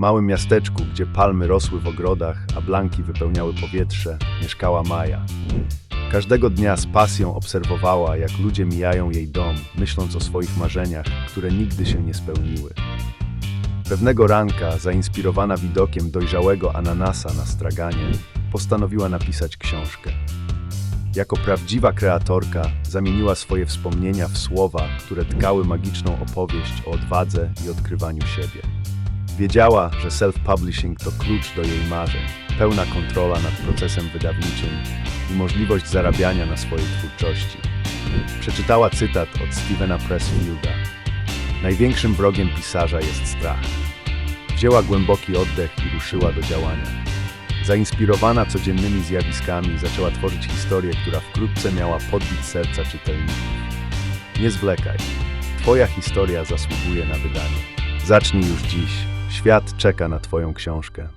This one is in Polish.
małym miasteczku, gdzie palmy rosły w ogrodach, a blanki wypełniały powietrze, mieszkała Maja. Każdego dnia z pasją obserwowała, jak ludzie mijają jej dom, myśląc o swoich marzeniach, które nigdy się nie spełniły. Pewnego ranka, zainspirowana widokiem dojrzałego ananasa na straganie, postanowiła napisać książkę. Jako prawdziwa kreatorka zamieniła swoje wspomnienia w słowa, które tkały magiczną opowieść o odwadze i odkrywaniu siebie. Wiedziała, że self-publishing to klucz do jej marzeń, pełna kontrola nad procesem wydawniczym i możliwość zarabiania na swojej twórczości. Przeczytała cytat od Stevena Pressfielda. Największym wrogiem pisarza jest strach. Wzięła głęboki oddech i ruszyła do działania. Zainspirowana codziennymi zjawiskami, zaczęła tworzyć historię, która wkrótce miała podbić serca czytelników. Nie zwlekaj. Twoja historia zasługuje na wydanie. Zacznij już dziś. Świat czeka na Twoją książkę.